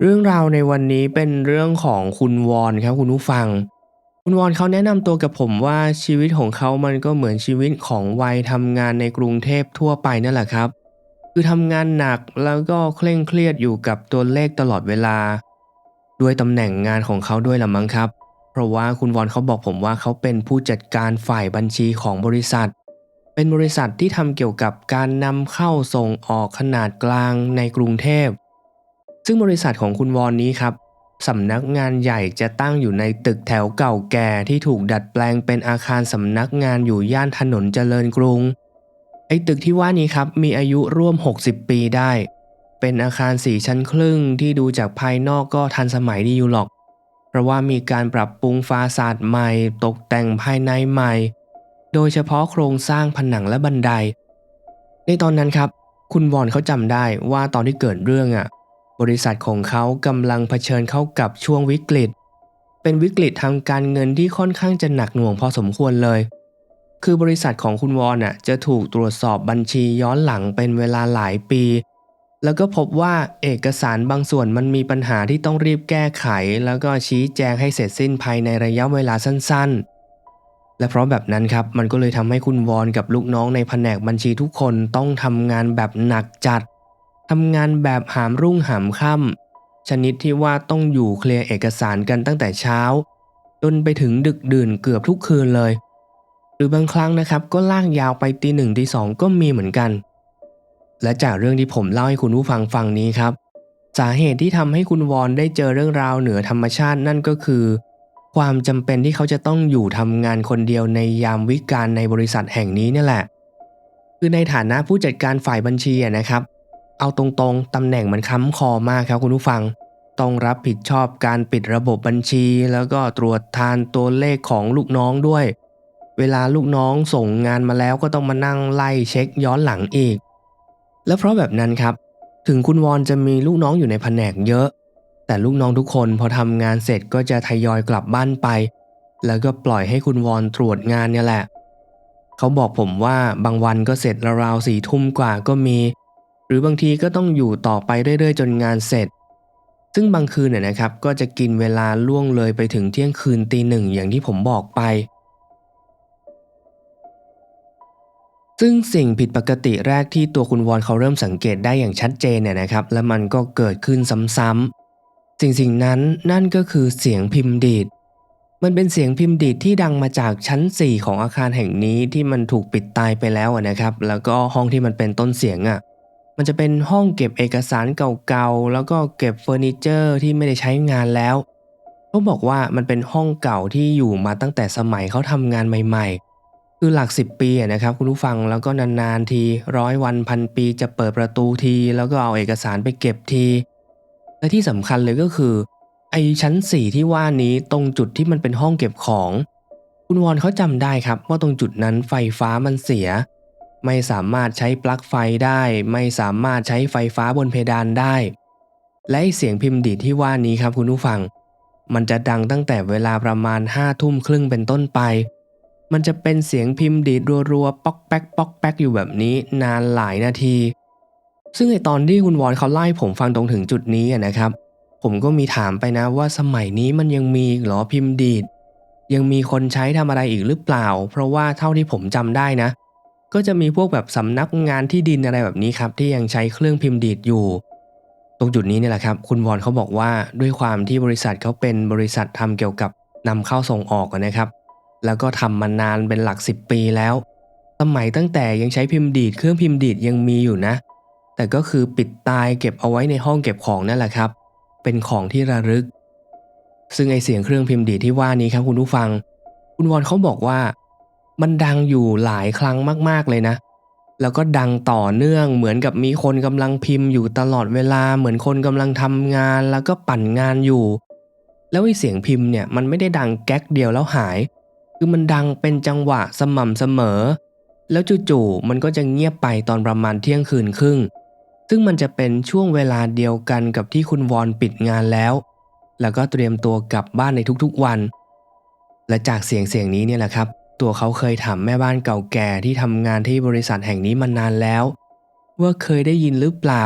เรื่องราวในวันนี้เป็นเรื่องของคุณวอนครับคุณผู้ฟัง คุณวอนเขาแนะนำตัวกับผมว่าชีวิตของเขามันก็เหมือนชีวิตของวัยทำงานในกรุงเทพทั่วไปนั่นแหละครับ คือทำงานหนักแล้วก็เคร่งเครียดอยู่กับตัวเลขตลอดเวลา ด้วยตำแหน่งงานของเขาด้วยละมั้งครับ เพราะว่าคุณวอนเขาบอกผมว่าเขาเป็นผู้จัดการฝ่ายบัญชีของบริษัท เป็นบริษัทที่ทำเกี่ยวกับการนำเข้าส่งออกขนาดกลางในกรุงเทพ ซึ่งบริษัทของคุณวอนนี้ครับสำนักงานใหญ่จะตั้งอยู่ในตึกแถวเก่าแก่ที่ถูกดัดแปลงเป็นอาคารสำนักงานอยู่ย่านถนนเจริญกรุง ไอ้ตึกที่ว่านี้ครับมีอายุร่วม 60 ปีได้ เป็นอาคารสี่ชั้นครึ่งที่ดูจากภายนอกก็ทันสมัยดีอยู่หรอก เพราะว่ามีการปรับปรุงฟาสาดใหม่ ตกแต่งภายในใหม่ โดยเฉพาะโครงสร้างผนังและบันได ในตอนนั้นครับ คุณวอนเขาจำได้ว่าตอนที่เกิดเรื่องอะ บริษัทของเขากำลังเผชิญเข้ากับช่วงวิกฤต เป็นวิกฤตทางการเงินที่ค่อนข้างจะหนักหน่วงพอสมควรเลย คือบริษัทของคุณวอนอะจะถูกตรวจสอบบัญชีย้อนหลังเป็นเวลาหลายปี แล้วก็พบว่าเอกสารบางส่วนมันมีปัญหาที่ต้องรีบแก้ไข แล้วก็ชี้แจงให้เสร็จสิ้นภายในระยะเวลาสั้น ๆและเพราะแบบนั้นครับ มันก็เลยทำให้คุณวอนกับลูกน้องในแผนกบัญชีทุกคนต้องทำงานแบบหนักจัด ทำงานแบบหามรุ่งหามค่ำชนิดที่ว่าต้องอยู่เคลียร์เอกสารกันตั้งแต่เช้า จนไปถึงดึกดื่นเกือบทุกคืนเลย หรือบางครั้งนะครับก็ลากยาวไปตีหนึ่งตีสองก็มีเหมือนกัน และจากเรื่องที่ผมเล่าให้คุณผู้ฟังฟังนี้ครับ สาเหตุที่ทำให้คุณวอนได้เจอเรื่องราวเหนือธรรมชาตินั่นก็คือ ความจำเป็นที่เขาจะต้องอยู่ทำงานคนเดียวในยามวิกาลในบริษัทแห่งนี้นี่แหละ คือในฐานะผู้จัดการฝ่ายบัญชีนะครับเเอาตรงๆ ตำแหน่งมันค้ำคอมากครับคุณผู้ฟัง ต้องรับผิดชอบการปิดระบบบัญชี แล้วก็ตรวจทานตัวเลขของลูกน้องด้วย เวลาลูกน้องส่งงานมาแล้วก็ต้องมานั่งไล่เช็คย้อนหลังอีก และเพราะแบบนั้นครับ ถึงคุณวอนจะมีลูกน้องอยู่ในแผนกเยอะ แต่ลูกน้องทุกคนพอทำงานเสร็จก็จะทยอยกลับบ้านไป แล้วก็ปล่อยให้คุณวอนตรวจงานเนี่ยแหละ เขาบอกผมว่าบางวันก็เสร็จราวๆสี่ทุ่มกว่าก็มี หรือบางทีก็ต้องอยู่ต่อไปเรื่อยๆ จนงานเสร็จ ซึ่งบางคืนเนี่ยนะครับ ก็จะกินเวลาล่วงเลยไปถึงเที่ยงคืนตีหนึ่งอย่างที่ผมบอกไป ซึ่งสิ่งผิดปกติแรกที่ตัวคุณวอนเขาเริ่มสังเกตได้อย่างชัดเจนเนี่ยนะครับ และมันก็เกิดขึ้นซ้ำๆสิ่งสิ่งนั้นนั่นก็คือเสียงพิมพ์ดีดมันเป็นเสียงพิมพ์ดีดที่ดังมาจากชั้น 4 ของอาคารแห่งนี้ที่มันถูกปิดตายไปแล้วนะครับ แล้วก็ห้องที่มันเป็นต้นเสียงอะ่ะ มันจะเป็นห้องเก็บเอกสารเก่าๆ แล้วก็เก็บเฟอร์นิเจอร์ที่ไม่ได้ใช้งานแล้วเขาบอกว่ามันเป็นห้องเก่าที่อยู่มาตั้งแต่สมัยเขาทำงานใหม่ ๆ คือหลัก 10 ปีนะครับคุณผู้ฟังแล้วก็นานๆทีร้อยวันพันปีจะเปิดประตูที แล้วก็เอาเอกสารไปเก็บที และที่สำคัญเลยก็คือ ไอชั้น 4 ที่ว่านี้ตรงจุดที่มันเป็นห้องเก็บของ คุณวอนเขาจำได้ครับว่าตรงจุดนั้นไฟฟ้ามันเสีย ไม่สามารถใช้ปลั๊กไฟได้ ไม่สามารถใช้ไฟฟ้าบนเพดานได้ และเสียงพิมพ์ดีดที่ว่านี้ครับคุณผู้ฟัง มันจะดังตั้งแต่เวลาประมาณห้าทุ่มครึ่งเป็นต้นไป มันจะเป็นเสียงพิมพ์ดีดรัวๆป๊อกแป๊กป๊อกแป๊กอยู่แบบนี้นานหลายนาที ซึ่งไอตอนที่คุณวอนเขาไล่ผมฟังตรงถึงจุดนี้นะครับ ผมก็มีถามไปนะว่าสมัยนี้มันยังมีหรอพิมพ์ดีดยังมีคนใช้ทำอะไรอีกหรือเปล่า เพราะว่าเท่าที่ผมจำได้นะ ก็จะมีพวกแบบสำนักงานที่ดินอะไรแบบนี้ครับที่ยังใช้เครื่องพิมพ์ดีดอยู่ ตรงจุดนี้เนี่ยแหละครับ คุณวอนเขาบอกว่าด้วยความที่บริษัทเขาเป็นบริษัททำเกี่ยวกับนำเข้าส่งออกนะครับ แล้วก็ทำมานานเป็นหลัก 10 ปีแล้ว สมัยตั้งแต่ยังใช้พิมพ์ดีดเครื่องพิมพ์ดีดยังมีอยู่นะ แต่ก็คือปิดตายเก็บเอาไว้ในห้องเก็บของนั่นแหละครับ เป็นของที่ระลึก ซึ่งไอเสียงเครื่องพิมพ์ดีดที่ว่านี้ครับคุณผู้ฟัง คุณวอนเขาบอกว่า มันดังอยู่หลายครั้งมากๆเลยนะ แล้วก็ดังต่อเนื่องเหมือนกับมีคนกำลังพิมพ์อยู่ตลอดเวลาเหมือนคนกำลังทำงานแล้วก็ปั่นงานอยู่ แล้วไอ้เสียงพิมพ์เนี่ยมันไม่ได้ดังแก๊กเดียวแล้วหาย คือมันดังเป็นจังหวะสม่ำเสมอ แล้วจู่ๆมันก็จะเงียบไปตอนประมาณเที่ยงคืนครึ่ง ซึ่งมันจะเป็นช่วงเวลาเดียวกันกับที่คุณวอนปิดงานแล้ว แล้วก็เตรียมตัวกลับบ้านในทุกๆวัน และจากเสียงเสียงนี้เนี่ยแหละครับ ตัวเขาเคยถามแม่บ้านเก่าแก่ที่ทำงานที่บริษัทแห่งนี้มานานแล้ว ว่าเคยได้ยินหรือเปล่า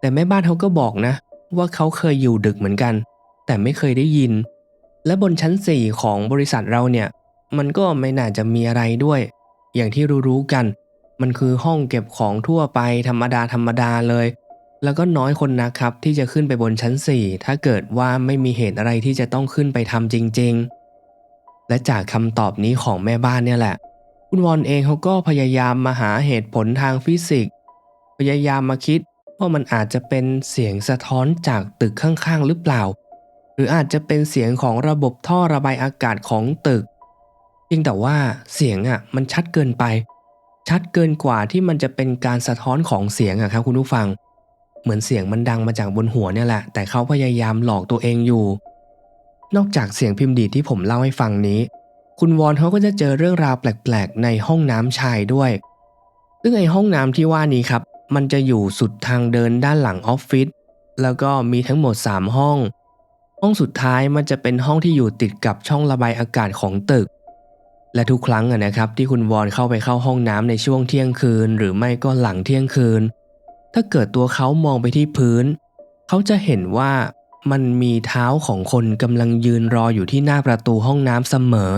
แต่แม่บ้านเขาก็บอกนะ ว่าเขาเคยอยู่ดึกเหมือนกัน แต่ไม่เคยได้ยิน และบนชั้น4ของบริษัทเราเนี่ย มันก็ไม่น่าจะมีอะไรด้วย อย่างที่รู้ๆกัน มันคือห้องเก็บของทั่วไปธรรมดาธรรมดาเลย แล้วก็น้อยคนนะครับที่จะขึ้นไปบนชั้น4ถ้าเกิดว่าไม่มีเหตุอะไรที่จะต้องขึ้นไปทำจริง ๆ และจากคำตอบนี้ของแม่บ้านเนี่ยแหละ คุณวอนเองเขาก็พยายามมาหาเหตุผลทางฟิสิกส์ พยายามมาคิดว่ามันอาจจะเป็นเสียงสะท้อนจากตึกข้างๆหรือเปล่า หรืออาจจะเป็นเสียงของระบบท่อระบายอากาศของตึกเพียงแต่ว่าเสียงอะมันชัดเกินไป ชัดเกินกว่าที่มันจะเป็นการสะท้อนของเสียงอะครับคุณผู้ฟัง เหมือนเสียงมันดังมาจากบนหัวเนี่ยแหละ แต่เขาพยายามหลอกตัวเองอยู่ นอกจากเสียงพิมพ์ดีที่ผมเล่าให้ฟังนี้ คุณวอนเขาก็จะเจอเรื่องราวแปลกๆ ในห้องน้ำชายด้วย ซึ่งไอห้องน้ำที่ว่านี้ครับ มันจะอยู่สุดทางเดินด้านหลังออฟฟิศ แล้วก็มีทั้งหมด 3 ห้อง ห้องสุดท้ายมันจะเป็นห้องที่อยู่ติดกับช่องระบายอากาศของตึก และทุกครั้งนะครับที่คุณวอนเข้าไปเข้าห้องน้ำในช่วงเที่ยงคืน หรือไม่ก็หลังเที่ยงคืน ถ้าเกิดตัวเขามองไปที่พื้น เขาจะเห็นว่า มันมีเท้าของคนกำลังยืนรออยู่ที่หน้าประตูห้องน้ำเสมอ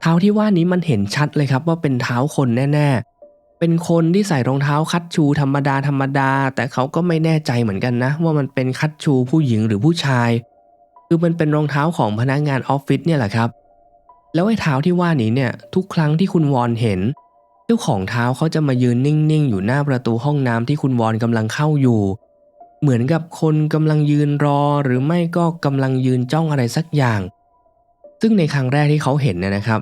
เท้าที่ว่านี้มันเห็นชัดเลยครับว่าเป็นเท้าคนแน่ ๆ เป็นคนที่ใส่รองเท้าคัดชูธรรมดาธรรมดา แต่เขาก็ไม่แน่ใจเหมือนกันนะ ว่ามันเป็นคัดชูผู้หญิงหรือผู้ชาย คือมันเป็นรองเท้าของพนักงานออฟฟิศเนี่ยแหละครับ แล้วไอ้เท้าที่ว่านี้เนี่ยทุกครั้งที่คุณวอนเห็นเจ้าของเท้าเขาจะมายืนนิ่งๆ อยู่หน้าประตูห้องน้ำที่คุณวอนกำลังเข้าอยู่ เหมือนกับคนกำลังยืนรอ หรือไม่ก็กำลังยืนจ้องอะไรสักอย่าง ซึ่งในครั้งแรกที่เขาเห็นเนี่ยนะครับ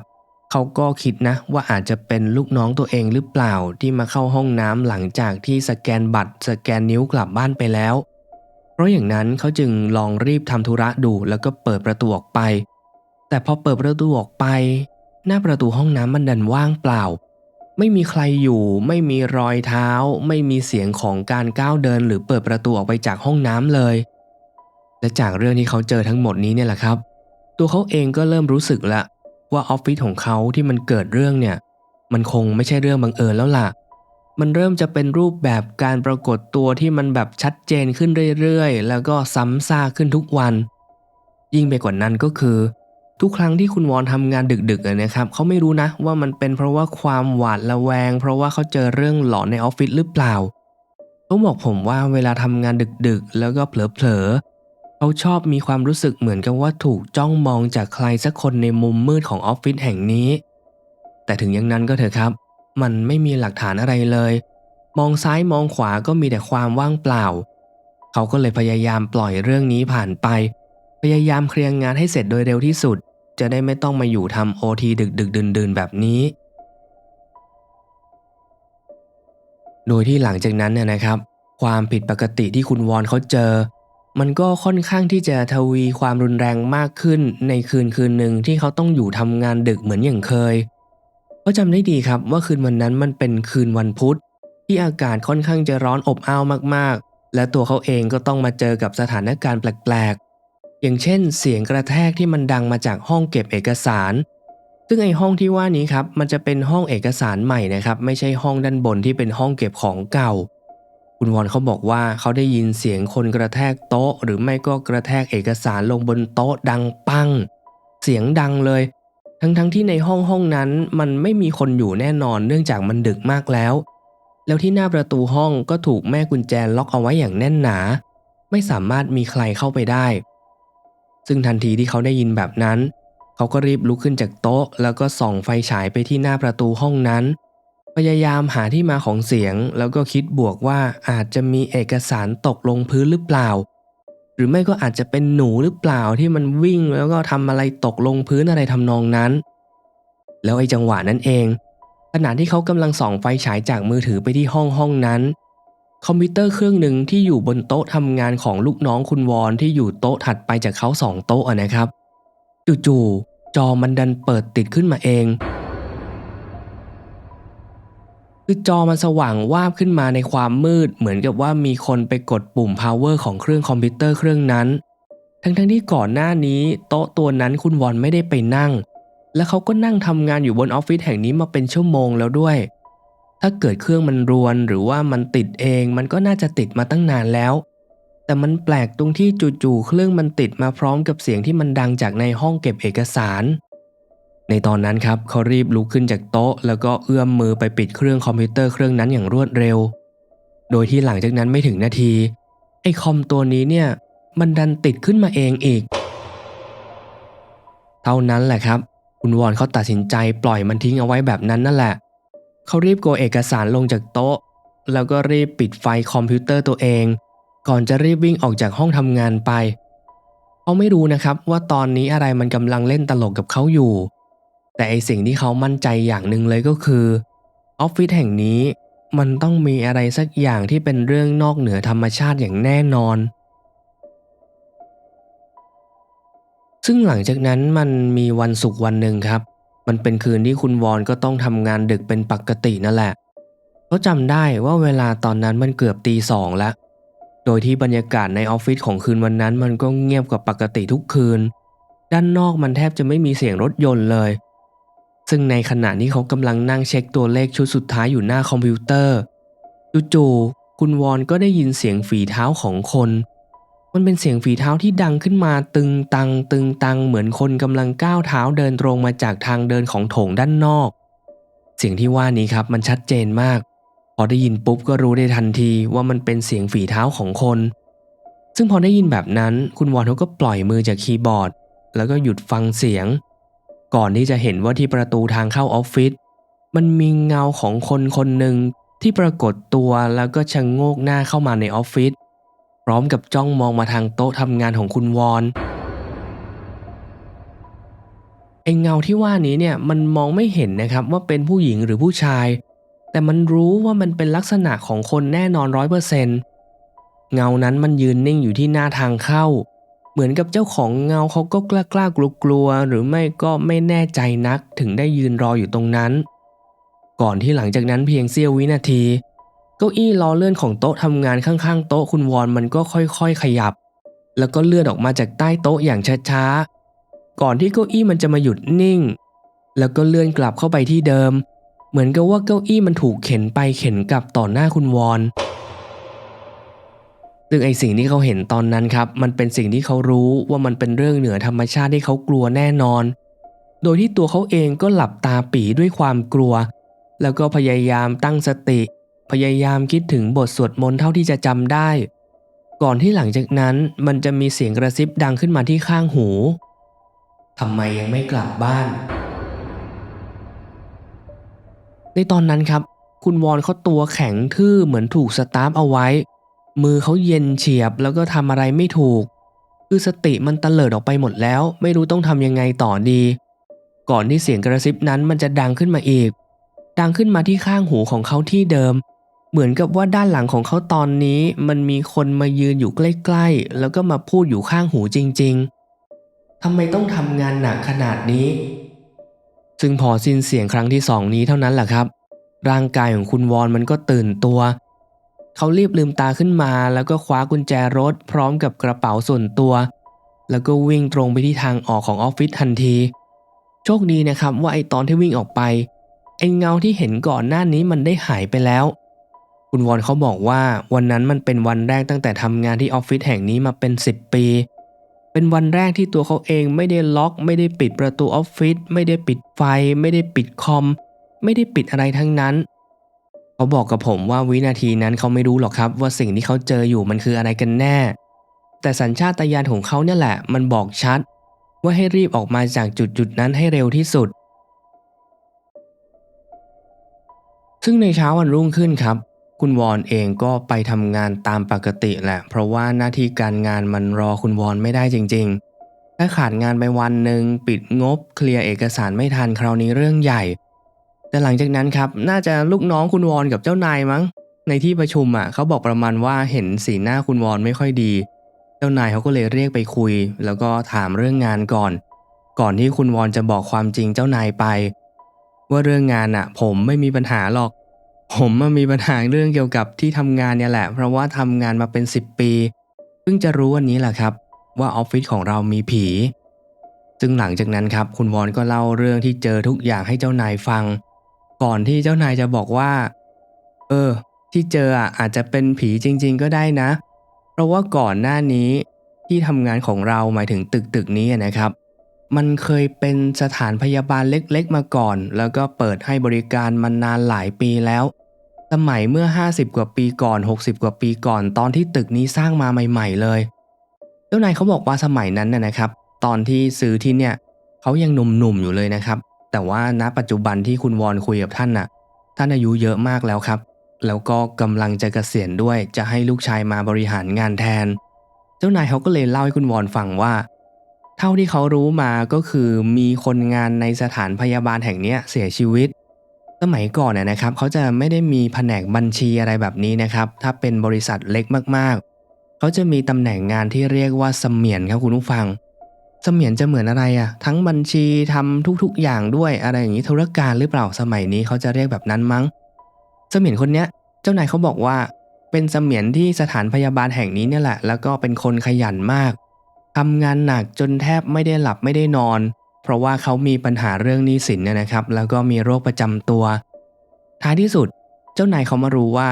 เขาก็คิดนะว่าอาจจะเป็นลูกน้องตัวเองหรือเปล่าที่มาเข้าห้องน้ำหลังจากที่สแกนบัตร สแกนนิ้วกลับบ้านไปแล้ว เพราะอย่างนั้นเขาจึงลองรีบทำธุระดูแล้วก็เปิดประตูออกไป แต่พอเปิดประตูออกไป หน้าประตูห้องน้ำมันดันว่างเปล่า ไม่มีใครอยู่ ไม่มีรอยเท้า ไม่มีเสียงของการก้าวเดิน หรือเปิดประตูออกไปจากห้องน้ำเลย และจากเรื่องที่เขาเจอทั้งหมดนี้เนี่ยแหละครับ ตัวเขาเองก็เริ่มรู้สึกละว่าออฟฟิศของเขาที่มันเกิดเรื่องเนี่ย มันคงไม่ใช่เรื่องบังเอิญแล้วล่ะ มันเริ่มจะเป็นรูปแบบการปรากฏตัวที่มันแบบชัดเจนขึ้นเรื่อยๆ แล้วก็ซ้ำซากขึ้นทุกวัน ยิ่งไปกว่านั้นก็คือ ทุกครั้งที่คุณวอนทำงานดึกๆนะครับเขาไม่รู้นะว่ามันเป็นเพราะว่าความหวาดระแวง เพราะว่าเขาเจอเรื่องหลอนในออฟฟิศหรือเปล่าเขาบอกผมว่าเวลาทำงานดึกๆ แล้วก็เผลอๆเขาชอบมีความรู้สึกเหมือนกับว่าถูกจ้องมองจากใครสักคนในมุมมืดของออฟฟิศแห่งนี้ แต่ถึงอย่างนั้นก็เถอะครับ มันไม่มีหลักฐานอะไรเลย มองซ้ายมองขวาก็มีแต่ความว่างเปล่า เขาก็เลยพยายามปล่อยเรื่องนี้ผ่านไป พยายามเคลียร์งานให้เสร็จโดยเร็วที่สุด จะได้ไม่ต้องมาอยู่ทำโอทีดึกดึกดื่นดื่นแบบนี้ โดยที่หลังจากนั้นเนี่ยนะครับ ความผิดปกติที่คุณวอนเขาเจอ มันก็ค่อนข้างที่จะทวีความรุนแรงมากขึ้นในคืนคืนหนึ่งที่เขาต้องอยู่ทำงานดึกเหมือนอย่างเคยเขาจำได้ดีครับว่าคืนวันนั้นมันเป็นคืนวันพุธ ที่อากาศค่อนข้างจะร้อนอบอ้าวมากๆ และตัวเขาเองก็ต้องมาเจอกับสถานการณ์แปลก อย่างเช่น เสียงกระแทกที่มันดังมาจากห้องเก็บเอกสาร ซึ่งไอห้องที่ว่านี้ครับมันจะเป็นห้องเอกสารใหม่นะครับ ไม่ใช่ห้องด้านบนที่เป็นห้องเก็บของเก่า คุณวอนเขาบอกว่าเขาได้ยินเสียงคนกระแทกโต๊ะ หรือไม่ก็กระแทกเอกสารลงบนโต๊ะดังปัง เสียงดังเลย ทั้งๆทที่ในห้องห้องนั้นมันไม่มีคนอยู่แน่นอนเนื่องจากมันดึกมากแล้ว แล้วที่หน้าประตูห้องก็ถูกแม่กุญแจล็อกเอาไว้อย่างแน่นหนา ไม่สามารถมีใครเข้าไปได้ ซึ่งทันทีที่เขาได้ยินแบบนั้น เขาก็รีบลุกขึ้นจากโต๊ะ แล้วก็ส่องไฟฉายไปที่หน้าประตูห้องนั้น พยายามหาที่มาของเสียง แล้วก็คิดบวกว่าอาจจะมีเอกสารตกลงพื้นหรือเปล่า หรือไม่ก็อาจจะเป็นหนูหรือเปล่าที่มันวิ่งแล้วก็ทำอะไรตกลงพื้นอะไรทำนองนั้น แล้วไอ้จังหวะนั้นเองขณะที่เขากำลังส่องไฟฉายจากมือถือไปที่ห้องห้องนั้น คอมพิวเตอร์เครื่องหนึ่งที่อยู่บนโต๊ะทำงานของลูกน้องคุณวอนที่อยู่โต๊ะถัดไปจากเขาสองโต๊ะนะครับจู่ๆจอมันดันเปิดติดขึ้นมาเอง คือจอมันสว่างวาบขึ้นมาในความมืด เหมือนกับว่ามีคนไปกดปุ่ม power ของเครื่องคอมพิวเตอร์เครื่องนั้น ทั้งๆที่ก่อนหน้านี้โต๊ะตัวนั้นคุณวอนไม่ได้ไปนั่ง และเขาก็นั่งทำงานอยู่บนออฟฟิศแห่งนี้มาเป็นชั่วโมงแล้วด้วย ถ้าเกิดเครื่องมันรวนหรือว่ามันติดเองมันก็น่าจะติดมาตั้งนานแล้ว แต่มันแปลกตรงที่จู่ๆเครื่องมันติดมาพร้อมกับเสียงที่มันดังจากในห้องเก็บเอกสาร ในตอนนั้นครับเขารีบลุกขึ้นจากโต๊ะ แล้วก็เอื้อมมือไปปิดเครื่องคอมพิวเตอร์เครื่องนั้นอย่างรวดเร็ว โดยที่หลังจากนั้นไม่ถึงนาทีไอ้คอมตัวนี้เนี่ยมันดันติดขึ้นมาเองอีก เท่านั้นแหละครับ คุณวอนเขาตัดสินใจปล่อยมันทิ้งเอาไว้แบบนั้นนั่นแหละ เขารีบโกเอกสารลงจากโต๊ะ แล้วก็รีบปิดไฟคอมพิวเตอร์ตัวเอง ก่อนจะรีบวิ่งออกจากห้องทำงานไป เขาไม่รู้นะครับว่าตอนนี้อะไรมันกำลังเล่นตลกกับเขาอยู่ แต่ไอสิ่งที่เขามั่นใจอย่างหนึ่งเลยก็คือออฟฟิศแห่งนี้มันต้องมีอะไรสักอย่างที่เป็นเรื่องนอกเหนือธรรมชาติอย่างแน่นอน ซึ่งหลังจากนั้นมันมีวันศุกร์วันหนึ่งครับ มันเป็นคืนที่คุณวอนก็ต้องทำงานดึกเป็นปกตินั่นแหละเขาจำได้ว่าเวลาตอนนั้นมันเกือบตีสองแล้ว โดยที่บรรยากาศในออฟฟิศของคืนวันนั้นมันก็เงียบกว่าปกติทุกคืน ด้านนอกมันแทบจะไม่มีเสียงรถยนต์เลย ซึ่งในขณะที่เขากำลังนั่งเช็คตัวเลขชุดสุดท้ายอยู่หน้าคอมพิวเตอร์จู่ๆคุณวอนก็ได้ยินเสียงฝีเท้าของคน มันเป็นเสียงฝีเท้าที่ดังขึ้นมาตึงตัง ตึงตังเหมือนคนกำลังก้าวเท้าเดินตรงมาจากทางเดินของโถงด้านนอก เสียงที่ว่านี้ครับมันชัดเจนมาก พอได้ยินปุ๊บก็รู้ได้ทันทีว่ามันเป็นเสียงฝีเท้าของคน ซึ่งพอได้ยินแบบนั้น คุณวอนเขาก็ปล่อยมือจากคีย์บอร์ด แล้วก็หยุดฟังเสียง ก่อนที่จะเห็นว่าที่ประตูทางเข้าออฟฟิศมันมีเงาของคนคนหนึ่งที่ปรากฏตัวแล้วก็ชะงโงกหน้าเข้ามาในออฟฟิศ ร้อมกับจ้องมองมาทางโต๊ะทำงานของคุณวอนไอเงาที่ว่านี้เนี่ยมันมองไม่เห็นนะครับว่าเป็นผู้หญิงหรือผู้ชาย แต่มันรู้ว่ามันเป็นลักษณะของคนแน่นอนร้อยเปอร์เซนต์เงานั้นมันยืนนิ่งอยู่ที่หน้าทางเข้า เหมือนกับเจ้าของเงาเขาก็กล้ากล้ากลัวกลัวหรือไม่ก็ไม่แน่ใจนักถึงได้ยืนรออยู่ตรงนั้น ก่อนที่หลังจากนั้นเพียงเสี้ยววินาที เก้าอี้ล้อเลื่อนของโต๊ะทำงานข้างๆ โต๊ะคุณวอนมันก็ค่อยๆ ขยับ แล้วก็เลื่อนออกมาจากใต้โต๊ะอย่างช้าๆ ก่อนที่เก้าอี้มันจะมาหยุดนิ่ง แล้วก็เลื่อนกลับเข้าไปที่เดิม เหมือนกับว่าเก้าอี้มันถูกเข็นไปเข็นกลับต่อหน้าคุณวอนซึ่งไอสิ่งที่เขาเห็นตอนนั้นครับ มันเป็นสิ่งที่เขารู้ว่ามันเป็นเรื่องเหนือธรรมชาติที่เขากลัวแน่นอน โดยที่ตัวเขาเองก็หลับตาปีด้วยความกลัว แล้วก็พยายามตั้งสติ พยายามคิดถึงบทสวดมนต์เท่าที่จะจำได้ ก่อนที่หลังจากนั้นมันจะมีเสียงกระซิบดังขึ้นมาที่ข้างหูทำไมยังไม่กลับบ้าน ในตอนนั้นครับ คุณวอนเขาตัวแข็งทื่อเหมือนถูกสตาร์ฟเอาไว้ มือเขาเย็นเฉียบแล้วก็ทำอะไรไม่ถูก คือสติมันตะเลิดออกไปหมดแล้ว ไม่รู้ต้องทำยังไงต่อดี ก่อนที่เสียงกระซิบนั้นมันจะดังขึ้นมาอีก ดังขึ้นมาที่ข้างหูของเขาที่เดิม เหมือนกับว่าด้านหลังของเขาตอนนี้มันมีคนมายืนอยู่ใกล้ๆ แล้วก็มาพูดอยู่ข้างหูจริงๆทำไมต้องทำงานหนักขนาดนี้ ซึ่งพอสิ้นเสียงครั้งที่สองนี้เท่านั้นแหละครับ ร่างกายของคุณวอนมันก็ตื่นตัว เขารีบลืมตาขึ้นมาแล้วก็คว้ากุญแจรถ พร้อมกับกระเป๋าส่วนตัว แล้วก็วิ่งตรงไปที่ทางออกของออฟฟิศทันที โชคดีนะครับว่าไอตอนที่วิ่งออกไปไอเงาที่เห็นก่อนหน้านี้มันได้หายไปแล้ว คุณวอนเขาบอกว่าวันนั้นมันเป็นวันแรกตั้งแต่ทำงานที่ออฟฟิศแห่งนี้มาเป็น 10 ปี เป็นวันแรกที่ตัวเขาเองไม่ได้ล็อก ไม่ได้ปิดประตูออฟฟิศไม่ได้ปิดไฟ ไม่ได้ปิดคอม ไม่ได้ปิดอะไรทั้งนั้น เขาบอกกับผมว่าวินาทีนั้นเขาไม่รู้หรอกครับว่าสิ่งที่เขาเจออยู่มันคืออะไรกันแน่ แต่สัญชาตญาณของเขาเนี่ยแหละ มันบอกชัด ว่าให้รีบออกมาจากจุดจุดนั้นให้เร็วที่สุด ซึ่งในเช้าวันรุ่งขึ้นครับ คุณวอนเองก็ไปทำงานตามปกติแหละ เพราะว่าหน้าที่การงานมันรอคุณวอนไม่ได้จริง ๆ ถ้าขาดงานไปวันหนึ่งปิดงบเคลียร์เอกสารไม่ทันคราวนี้เรื่องใหญ่ แต่หลังจากนั้นครับน่าจะลูกน้องคุณวอนกับเจ้านายมั้ง ในที่ประชุมอะเขาบอกประมาณว่าเห็นสีหน้าคุณวอนไม่ค่อยดี เจ้านายเขาก็เลยเรียกไปคุย แล้วก็ถามเรื่องงานก่อน ก่อนที่คุณวอนจะบอกความจริงเจ้านายไป ว่าเรื่องงานอะ ผมไม่มีปัญหาหรอก ผมมันมีปัญหาเรื่องเกี่ยวกับที่ทำงานเนี่ยแหละ เพราะว่าทำงานมาเป็น 10 ปี เพิ่งจะรู้วันนี้แหละครับ ว่าออฟฟิศของเรามีผี ซึ่งหลังจากนั้นครับ คุณวอนก็เล่าเรื่องที่เจอทุกอย่างให้เจ้านายฟัง ก่อนที่เจ้านายจะบอกว่า เออ ที่เจออะอาจจะเป็นผีจริง ๆ ก็ได้นะ เพราะว่าก่อนหน้านี้ที่ทำงานของเราหมายถึงตึกตึกนี้นะครับ มันเคยเป็นสถานพยาบาลเล็กๆมาก่อน แล้วก็เปิดให้บริการมานานหลายปีแล้ว สมัยเมื่อ 50 กว่าปีก่อน 60 กว่าปีก่อน ตอนที่ตึกนี้สร้างมาใหม่ ๆ เลย เจ้านายเขาบอกว่าสมัยนั้นน่ะนะครับ ตอนที่ซื้อที่เนี่ยเขายังหนุ่มๆอยู่เลยนะครับ แต่ว่าณปัจจุบันที่คุณวอนคุยกับท่านน่ะ ท่านอายุเยอะมากแล้วครับ แล้วก็กำลังจะเกษียณด้วยจะให้ลูกชายมาบริหารงานแทน เจ้านายเขาก็เลยเล่าให้คุณวอนฟังว่า เท่าที่เขารู้มาก็คือมีคนงานในสถานพยาบาลแห่งเนี้ยเสียชีวิต สมัยก่อนน่ะนะครับเขาจะไม่ได้มีแผนกบัญชีอะไรแบบนี้นะครับ ถ้าเป็นบริษัทเล็กมากๆ เขาจะมีตำแหน่งงานที่เรียกว่าเสมียนครับคุณผู้ฟัง เสมียนจะเหมือนอะไรอะ่ะ ทั้งบัญชีทำทุกๆอย่างด้วยอะไรอย่างนี้ธุรการหรือเปล่าสมัยนี้เขาจะเรียกแบบนั้นมั้ง เสมียนคนเนี้ย เจ้านายเขาบอกว่า เป็นเสมียนที่สถานพยาบาลแห่งนี้เนี่ยแหละ แล้วก็เป็นคนขยันมากทำงานหนักจนแทบไม่ได้หลับไม่ได้นอน เพราะว่าเขามีปัญหาเรื่องหนี้สินเนยนะครับ แล้วก็มีโรคประจำตัว ท้ายที่สุด เจ้านายเขามารู้ว่า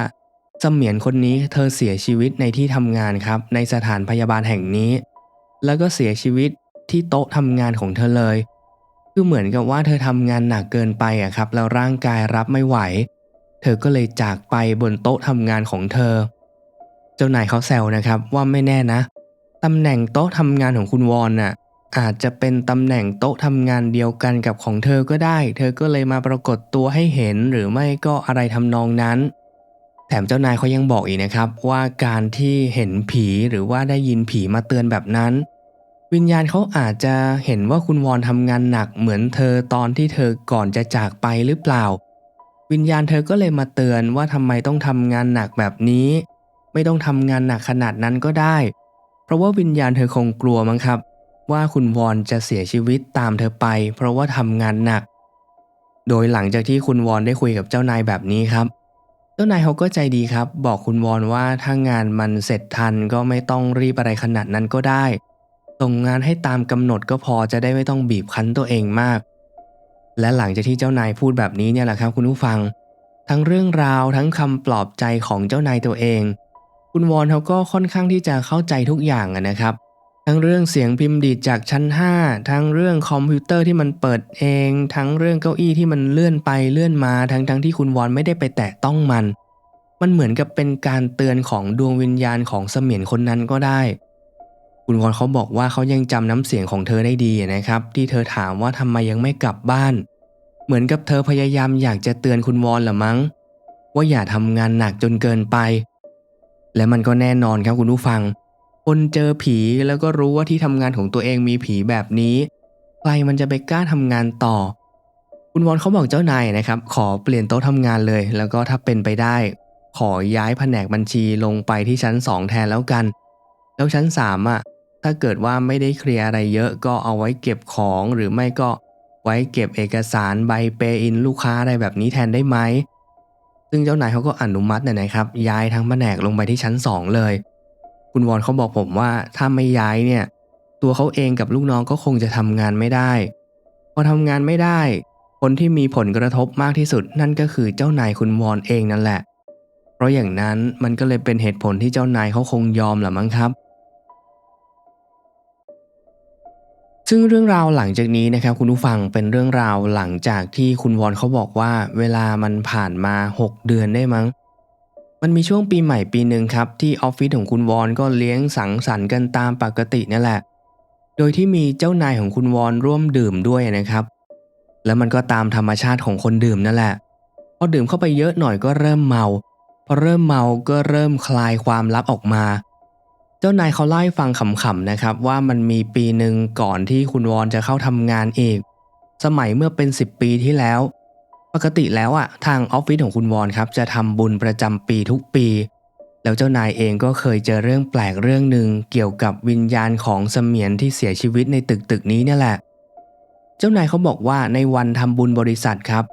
เสมียนคนนี้เธอเสียชีวิตในที่ทำงานครับ ในสถานพยาบาลแห่งนี้ แล้วก็เสียชีวิตที่โต๊ะทำงานของเธอเลย คือเหมือนกับว่าเธอทำงานหนักเกินไปอะครับ แล้วร่างกายรับไม่ไหว เธอก็เลยจากไปบนโต๊ะทำงานของเธอ เจ้านายเขาแซวนะครับว่าไม่แน่นะตำแหน่งโต๊ะทำงานของคุณวอนน่ะ อาจจะเป็นตำแหน่งโต๊ะทำงานเดียวกันกับของเธอก็ได้ เธอก็เลยมาปรากฏตัวให้เห็นหรือไม่ก็อะไรทำนองนั้น แถมเจ้านายเขายังบอกอีกนะครับ ว่าการที่เห็นผีหรือว่าได้ยินผีมาเตือนแบบนั้น วิญญาณเขาอาจจะเห็นว่าคุณวอนทำงานหนักเหมือนเธอตอนที่เธอก่อนจะจากไปหรือเปล่า วิญญาณเธอก็เลยมาเตือนว่าทำไมต้องทำงานหนักแบบนี้ ไม่ต้องทำงานหนักขนาดนั้นก็ได้ เพราะว่าวิญญาณเธอคงกลัวมั้งครับ ว่าคุณวอนจะเสียชีวิตตามเธอไป เพราะว่าทำงานหนัก โดยหลังจากที่คุณวอนได้คุยกับเจ้านายแบบนี้ครับ เจ้านายเขาก็ใจดีครับ บอกคุณวอนว่าถ้างานมันเสร็จทันก็ไม่ต้องรีบอะไรขนาดนั้นก็ได้ส่งงานให้ตามกำหนดก็พอจะได้ไม่ต้องบีบคั้นตัวเองมาก และหลังจากที่เจ้านายพูดแบบนี้เนี่ยแหละครับคุณผู้ฟัง ทั้งเรื่องราวทั้งคำปลอบใจของเจ้านายตัวเอง คุณวอนเขาก็ค่อนข้างที่จะเข้าใจทุกอย่างนะครับ ทั้งเรื่องเสียงพิมพ์ดีดจากชั้น 5 ทั้งเรื่องคอมพิวเตอร์ที่มันเปิดเอง ทั้งเรื่องเก้าอี้ที่มันเลื่อนไปเลื่อนมา ทั้งทั้งที่คุณวอนไม่ได้ไปแตะต้องมัน มันเหมือนกับเป็นการเตือนของดวงวิญญาณของเสมียนคนนั้นก็ได้ คุณวอนเขาบอกว่าเขายังจำน้ำเสียงของเธอได้ดีนะครับ ที่เธอถามว่าทำไมยังไม่กลับบ้าน เหมือนกับเธอพยายามอยากจะเตือนคุณวอนละมั้ง ว่าอย่าทำงานหนักจนเกินไป และมันก็แน่นอนครับคุณผู้ฟัง คนเจอผีแล้วก็รู้ว่าที่ทำงานของตัวเองมีผีแบบนี้ใครมันจะไปกล้าทำงานต่อ คุณวอนเขาบอกเจ้านายนะครับ ขอเปลี่ยนโต๊ะทำงานเลย แล้วก็ถ้าเป็นไปได้ ขอย้ายแผนกบัญชีลงไปที่ชั้น 2 แทนแล้วกัน แล้วชั้น3อะถ้าเกิดว่าไม่ได้เคลียร์อะไรเยอะก็เอาไว้เก็บของหรือไม่ก็ไว้เก็บเอกสารใบเปย์อินลูกค้าอะไรแบบนี้แทนได้ไหมซึ่งเจ้านายเขาก็อนุมัตินะนะครับ ย้ายทั้งแผนกลงไปที่ชั้น 2 เลย คุณวอนเขาบอกผมว่าถ้าไม่ย้ายเนี่ย ตัวเขาเองกับลูกน้องก็คงจะทำงานไม่ได้ พอทำงานไม่ได้ คนที่มีผลกระทบมากที่สุดนั่นก็คือเจ้านายคุณวอนเองนั่นแหละ เพราะอย่างนั้นมันก็เลยเป็นเหตุผลที่เจ้านายเขาคงยอมหละมั้งครับ ซึ่งเรื่องราวหลังจากนี้นะครับ คุณผู้ฟังเป็นเรื่องราวหลังจากที่คุณวอนเขาบอกว่า เวลามันผ่านมา 6 เดือนได้มั้ง มันมีช่วงปีใหม่ปีหนึ่งครับ ที่ออฟฟิศของคุณวอนก็เลี้ยงสังสรรค์กันตามปกตินี่แหละ โดยที่มีเจ้านายของคุณวอนร่วมดื่มด้วยนะครับ แล้วมันก็ตามธรรมชาติของคนดื่มนั่นแหละพอดื่มเข้าไปเยอะหน่อยก็เริ่มเมาพอเริ่มเมาก็เริ่มคลายความลับออกมา เจ้านายเขาเล่าให้ฟังขำๆนะครับ ว่ามันมีปีหนึ่งก่อนที่คุณวอนจะเข้าทำงานเอกสมัยเมื่อเป็น 10 ปีที่แล้ว กติแล้วอะทางออฟฟิศของคุณวอนครับ จะทำบุญประจำปีทุกปี แล้วเจ้านายเองก็เคยเจอเรื่องแปลกเรื่องหนึ่งเกี่ยวกับวิญญาณของเสมียนที่เสียชีวิตในตึกตึกนี้เนี่ยแหละ เจ้านายเขาบอกว่าในวันทำบุญบริษัทครับ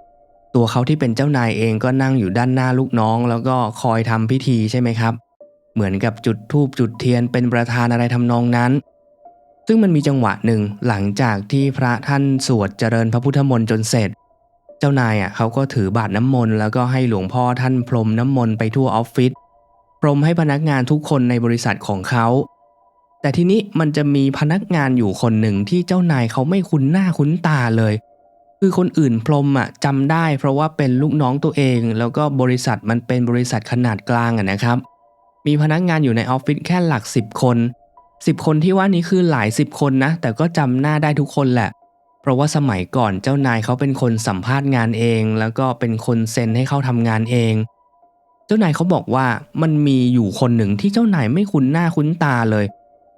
ตัวเขาที่เป็นเจ้านายเองก็นั่งอยู่ด้านหน้าลูกน้อง แล้วก็คอยทำพิธีใช่ไหมครับ เหมือนกับจุดธูปจุดเทียนเป็นประธานอะไรทำนองนั้นซึ่งมันมีจังหวะหนึ่งหลังจากที่พระท่านสวดเจริญพระพุทธมนต์จนเสร็จ จ้านายอะเขาก็ถือบาตรน้ำมนต์แล้วก็ให้หลวงพ่อท่านพรมน้ำมนต์ไปทั่วออฟฟิศพรมให้พนักงานทุกคนในบริษัทของเขา แต่ทีนี้มันจะมีพนักงานอยู่คนหนึ่งที่เจ้านายเขาไม่คุ้นหน้าคุ้นตาเลย คือคนอื่นพรมอะจำได้ เพราะว่าเป็นลูกน้องตัวเอง แล้วก็บริษัทมันเป็นบริษัทขนาดกลางอะนะครับ มีพนักงานอยู่ในออฟฟิศแค่หลักสิบคนสิบคนที่ว่านี้คือหลายสิบคนนะ แต่ก็จำหน้าได้ทุกคนแหละ เพราะว่าสมัยก่อนเจ้านายเขาเป็นคนสัมภาษณ์งานเอง แล้วก็เป็นคนเซ็นให้เข้าทำงานเอง เจ้านายเขาบอกว่ามันมีอยู่คนหนึ่งที่เจ้านายไม่คุ้นหน้าคุ้นตาเลย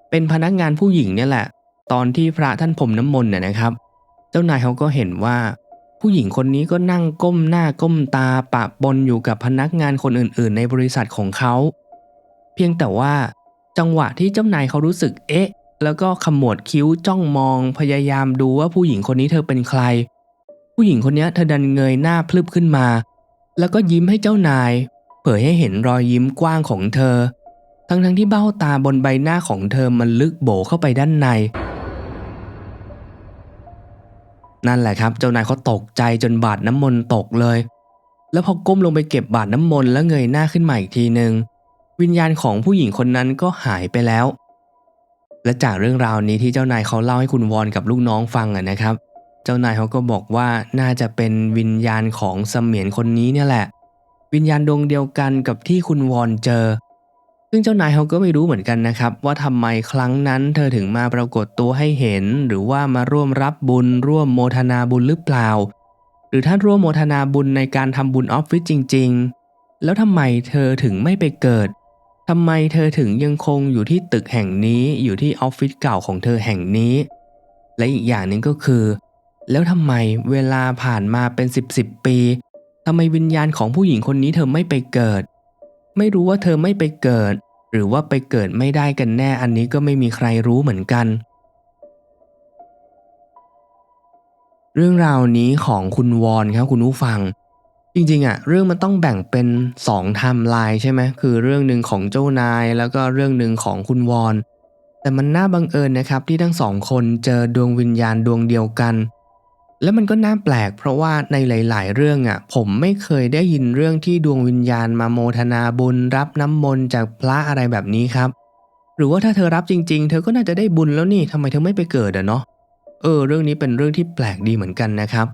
เป็นพนักงานผู้หญิงเนี่ยแหละ ตอนที่พระท่านผมน้ำมนต์เนี่ยนะครับ เจ้านายเขาก็เห็นว่า ผู้หญิงคนนี้ก็นั่งก้มหน้าก้มตาปะปนอยู่กับพนักงานคนอื่น ๆ ในบริษัทของเขา เพียงแต่ว่าจังหวะที่เจ้านายเขารู้สึกเอ๊ะ แล้วก็ขมวดคิ้วจ้องมองพยายามดูว่าผู้หญิงคนนี้เธอเป็นใคร ผู้หญิงคนนี้เธอดันเงยหน้าพลึบขึ้นมา แล้วก็ยิ้มให้เจ้านาย เผยให้เห็นรอยยิ้มกว้างของเธอ ทั้งทั้งๆที่เบ้าตาบนใบหน้าของเธอมันลึกโบเข้าไปด้านใน นั่นแหละครับ เจ้านายเขาตกใจจนบาดน้ำมนต์ตกเลย แล้วพอก้มลงไปเก็บบาดน้ำมนต์แล้วเงยหน้าขึ้นมาอีกทีหนึ่งวิญญาณของผู้หญิงคนนั้นก็หายไปแล้ว และจากเรื่องราวนี้ที่เจ้านายเขาเล่าให้คุณวอนกับลูกน้องฟังอะนะครับ เจ้านายเขาก็บอกว่าน่าจะเป็นวิญญาณของเสมียนคนนี้เนี่ยแหละ วิญญาณดวงเดียวกันกับที่คุณวอนเจอ ซึ่งเจ้านายเขาก็ไม่รู้เหมือนกันนะครับ ว่าทำไมครั้งนั้นเธอถึงมาปรากฏตัวให้เห็น หรือว่ามาร่วมรับบุญร่วมโมทนาบุญหรือเปล่า หรือท่านร่วมโมทนาบุญในการทำบุญออฟฟิศจริง ๆ แล้วทำไมเธอถึงไม่ไปเกิด ทำไมเธอถึงยังคงอยู่ที่ตึกแห่งนี้อยู่ที่ออฟฟิศเก่าของเธอแห่งนี้ และอีกอย่างหนึ่งก็คือ แล้วทำไมเวลาผ่านมาเป็นสิบสิบปีทำไมวิญญาณของผู้หญิงคนนี้เธอไม่ไปเกิด ไม่รู้ว่าเธอไม่ไปเกิด หรือว่าไปเกิดไม่ได้กันแน่อันนี้ก็ไม่มีใครรู้เหมือนกัน เรื่องราวนี้ของคุณวอนครับคุณผู้ฟัง จริงๆอะเรื่องมันต้องแบ่งเป็น2ไทม์ไลน์ใช่ไหมคือเรื่องหนึ่งของเจ้านาย แล้วก็เรื่องหนึ่งของคุณวอน แต่มันน่าบังเอิญนะครับที่ทั้งสองคนเจอดวงวิญญาณดวงเดียวกัน แล้วมันก็น่าแปลก เพราะว่าในหลาย ๆ เรื่องอะผมไม่เคยได้ยินเรื่องที่ดวงวิญญาณมาโมทนาบุญรับน้ำมนต์จากพระอะไรแบบนี้ครับ หรือว่าถ้าเธอรับจริง ๆ เธอก็น่าจะได้บุญแล้วนี่ทำไมเธอไม่ไปเกิดอะเนาะเออ เรื่องนี้เป็นเรื่องที่แปลกดีเหมือนกันนะครับ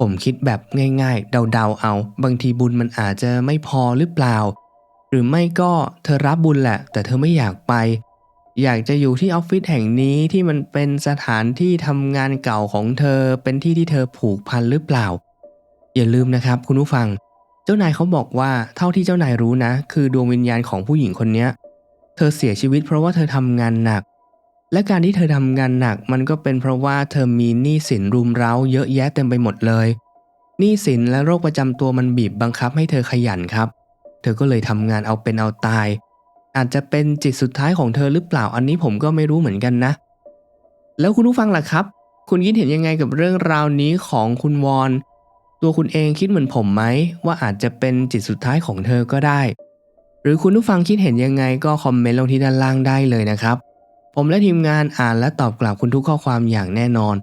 ผมคิดแบบง่ายๆ เดาๆเอา บางทีบุญมันอาจจะไม่พอหรือเปล่า หรือไม่ก็เธอรับบุญแหละ แต่เธอไม่อยากไป อยากจะอยู่ที่ออฟฟิศแห่งนี้ที่มันเป็นสถานที่ทำงานเก่าของเธอ เป็นที่ที่เธอผูกพันหรือเปล่า อย่าลืมนะครับคุณผู้ฟัง เจ้านายเขาบอกว่าเท่าที่เจ้านายรู้นะ คือดวงวิญญาณของผู้หญิงคนนี้เธอเสียชีวิตเพราะว่าเธอทำงานหนัก และการที่เธอทำงานหนักมันก็เป็นเพราะว่าเธอมีหนี้สินรุมเร้าเยอะแยะเต็มไปหมดเลยหนี้สินและโรคประจำตัวมันบีบบังคับให้เธอขยันครับ เธอก็เลยทำงานเอาเป็นเอาตาย อาจจะเป็นจิตสุดท้ายของเธอหรือเปล่าอันนี้ผมก็ไม่รู้เหมือนกันนะ แล้วคุณผู้ฟังล่ะครับ คุณคิดเห็นยังไงกับเรื่องราวนี้ของคุณวอน ตัวคุณเองคิดเหมือนผมไหมว่าอาจจะเป็นจิตสุดท้ายของเธอก็ได้ หรือคุณผู้ฟังคิดเห็นยังไงก็คอมเมนต์ลงที่ด้านล่างได้เลยนะครับ ผมและทีมงานอ่านและตอบกลับคุณทุกข้อความอย่างแน่นอน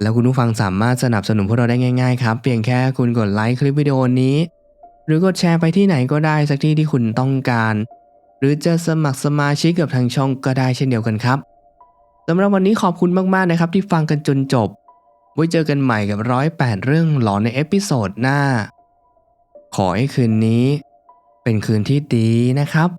แล้วคุณผู้ฟังสามารถสนับสนุนพวกเราได้ง่ายๆครับเพียงแค่คุณกดไลค์คลิปวิดีโอนี้ หรือกดแชร์ไปที่ไหนก็ได้สักที่ที่คุณต้องการ หรือจะสมัครสมาชิกกับทางช่องก็ได้เช่นเดียวกันครับสำหรับวันนี้ขอบคุณมากๆนะครับที่ฟังกันจนจบ ไว้เจอกันใหม่กับร้อยแปดเรื่องหลอนในเอพิโซดหน้า ขอให้คืนนี้ เป็นคืนที่ดีนะครับ